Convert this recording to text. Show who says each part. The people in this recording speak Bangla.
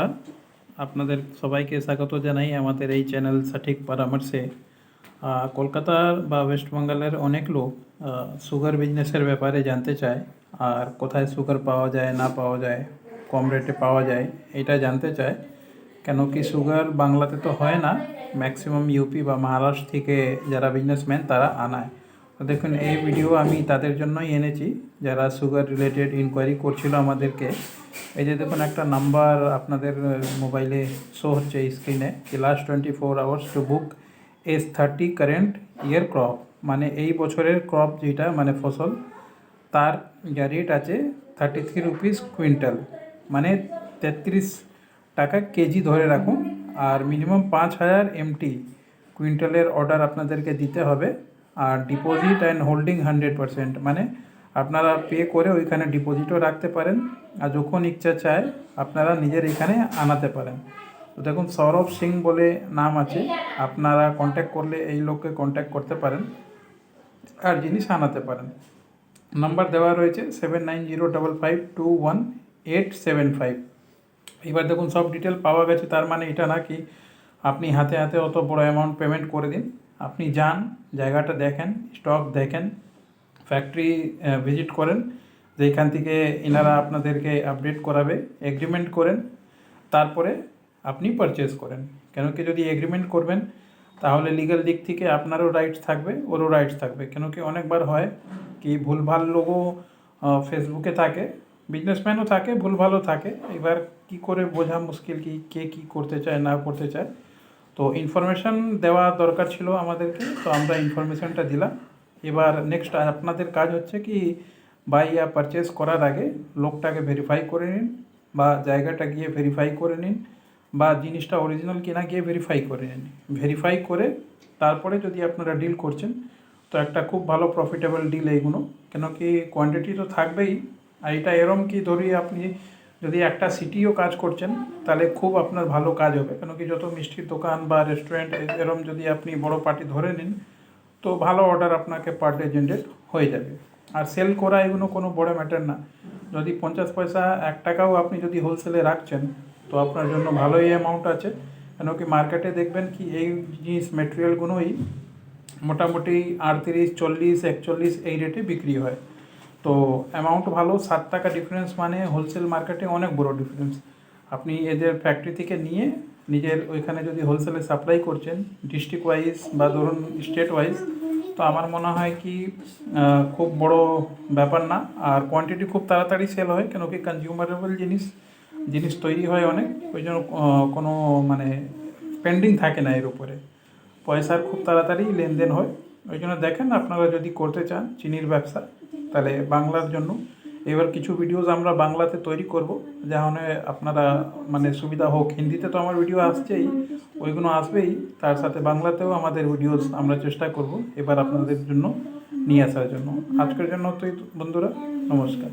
Speaker 1: বন্ধুরা, আপনাদের সবাইকে স্বাগত জানাই আমাদের এই চ্যানেল সঠিক পরামর্শে। কলকাতার বা ওয়েস্ট বেঙ্গলের অনেক লোক সুগার বিজনেসের ব্যাপারে জানতে চায়, আর কোথায় সুগার পাওয়া যায়, না পাওয়া যায়, কম রেটে পাওয়া যায়, এটা জানতে চায়। কেন কি সুগার বাংলাতে তো হয় না, ম্যাক্সিমাম ইউপি বা মহারাষ্ট্র থেকে যারা বিজনেসম্যান, তারা আনায়। দেখুন, এই ভিডিও আমি তাদের জন্যই এনেছি। যারা সুগার রিলেটেড ইনকোয়ারি করছিল আমাদেরকে। এই যে দেখুন, একটা নাম্বার আপনাদের মোবাইলে শো হচ্ছে স্ক্রিনে যে last twenty four hours to book as thirty current year crop মানে এই বছরের ক্রপ যেটা মানে ফসল, তার যা রেট আছে থার্টি থ্রি রুপিস কুইন্টাল মানে তেত্রিশ টাকা কেজি ধরে রাখুন। আর মিনিমাম পাঁচ হাজার এমটি কুইন্টালের অর্ডার আপনাদেরকে দিতে হবে। আর deposit and holding hundred percent মানে আপনারা পে করে ওইখানে ডিপোজিটও রাখতে পারেন আর যখন ইচ্ছা চায় আপনারা নিজের এখানে আনাতে পারেন। তো দেখুন সৌরভ সিং বলে নাম আছে আপনারা কন্ট্যাক্ট করলে এই লোককে কন্ট্যাক্ট করতে পারেন আর জিনিস আনাতে পারেন। নাম্বার দেওয়া রয়েছে seven nine zero double five two one eight seven five এবার দেখুন সব ডিটেল পাওয়া গেছে তার মানে এটা না কি আপনি হাতে হাতে অত বড় অ্যামাউন্ট পেমেন্ট করে দিন। আপনি যান, জায়গাটা দেখেন, স্টক দেখেন ফ্যাক্টরি ভিজিট করেন যেখান থেকে এনারা আপনাদেরকে আপডেট করাবে এগ্রিমেন্ট করেন, তারপরে আপনি পারচেস করেন। কেন কি যদি এগ্রিমেন্ট করবেন, তাহলে লিগাল দিক থেকে আপনারও রাইটস থাকবে, ওরও রাইটস থাকবে। কেন কি অনেকবার হয় কি, ভুলভাল লোগো ফেসবুকে থাকে বিজনেসম্যানও থাকে, ভুলভালও থাকে। এবার কি করে বোঝা মুশকিল কি, কে কি করতে চায়, না করতে চায়? তো ইনফরমেশন দেওয়া দরকার ছিল আমাদেরকে, তো আমরা ইনফরমেশনটা দিলাম। এবার নেক্সট আপনাদের কাজ হচ্ছে কি বাই ইয়া পারচেস করার আগে লোকটাকে ভেরিফাই করে নিন বা জায়গাটা গিয়ে ভেরিফাই করে নিন বা জিনিসটা অরিজিনাল কিনা গিয়ে ভেরিফাই করে নিন। ভেরিফাই করে তারপরে যদি আপনারা ডিল করছেন, তো একটা খুব ভালো প্রফিটেবল ডিল এইগুলো কেন কি কোয়ান্টিটি তো থাকবেই। আর এটা এরম কি ধরি আপনি যদি একটা সিটিও কাজ করছেন, তাহলে খুব আপনার ভালো কাজ হবে। কেন কি যত মিষ্টির দোকান বা রেস্টুরেন্ট এরম যদি আপনি বড় পার্টি ধরে নিন, তো ভালো অর্ডার আপনাকে পার ডে জেনারেট হয়ে যাবে। আর সেল করা এগুলো কোনো বড় ম্যাটার না। যদি পঞ্চাশ পয়সা, এক টাকাও আপনি যদি হোলসেলে রাখছেন, তো আপনার জন্য ভালোই অ্যামাউন্ট আছে। কেন কি মার্কেটে দেখবেন কি, এই জিনিস মেটেরিয়ালগুলোই মোটামুটি আটত্রিশ, চল্লিশ, একচল্লিশ এই রেটে বিক্রি হয়। তো অ্যামাউন্ট ভালো সাত টাকা ডিফারেন্স মানে হোলসেল মার্কেটে অনেক বড় ডিফারেন্স আপনি এদের ফ্যাক্টরি থেকে নিয়ে নিজের ওইখানে যদি হোলসেলে সাপ্লাই করছেন ডিস্ট্রিক্ট ওয়াইজ বা ধরুন স্টেট ওয়াইজ তো আমার মনে হয় কি খুব বড় ব্যাপার না। আর কোয়ান্টিটি খুব তাড়াতাড়ি সেল হয়, কেন কি কনজিউমারেবল জিনিস জিনিস তৈরি হয় অনেক। ওই জন্য কোনো মানে পেন্ডিং থাকে না এর উপরে। পয়সার খুব তাড়াতাড়ি লেনদেন হয়। ওই জন্য দেখেন আপনারা যদি করতে চান, চিনির ব্যবসা তাহলে বাংলার জন্য। এবার কিছু ভিডিওস আমরা বাংলাতে তৈরি করব, যেখানে আপনারা মানে সুবিধা হোক, হিন্দিতে তো আমার ভিডিও আসছেই, ওইগুলো আসবেই, তার সাথে বাংলাতেও আমাদের ভিডিওস আমরা চেষ্টা করব এবার আপনাদের জন্য নিয়ে আসার জন্য। আজকের জন্য তো বন্ধুরা, নমস্কার।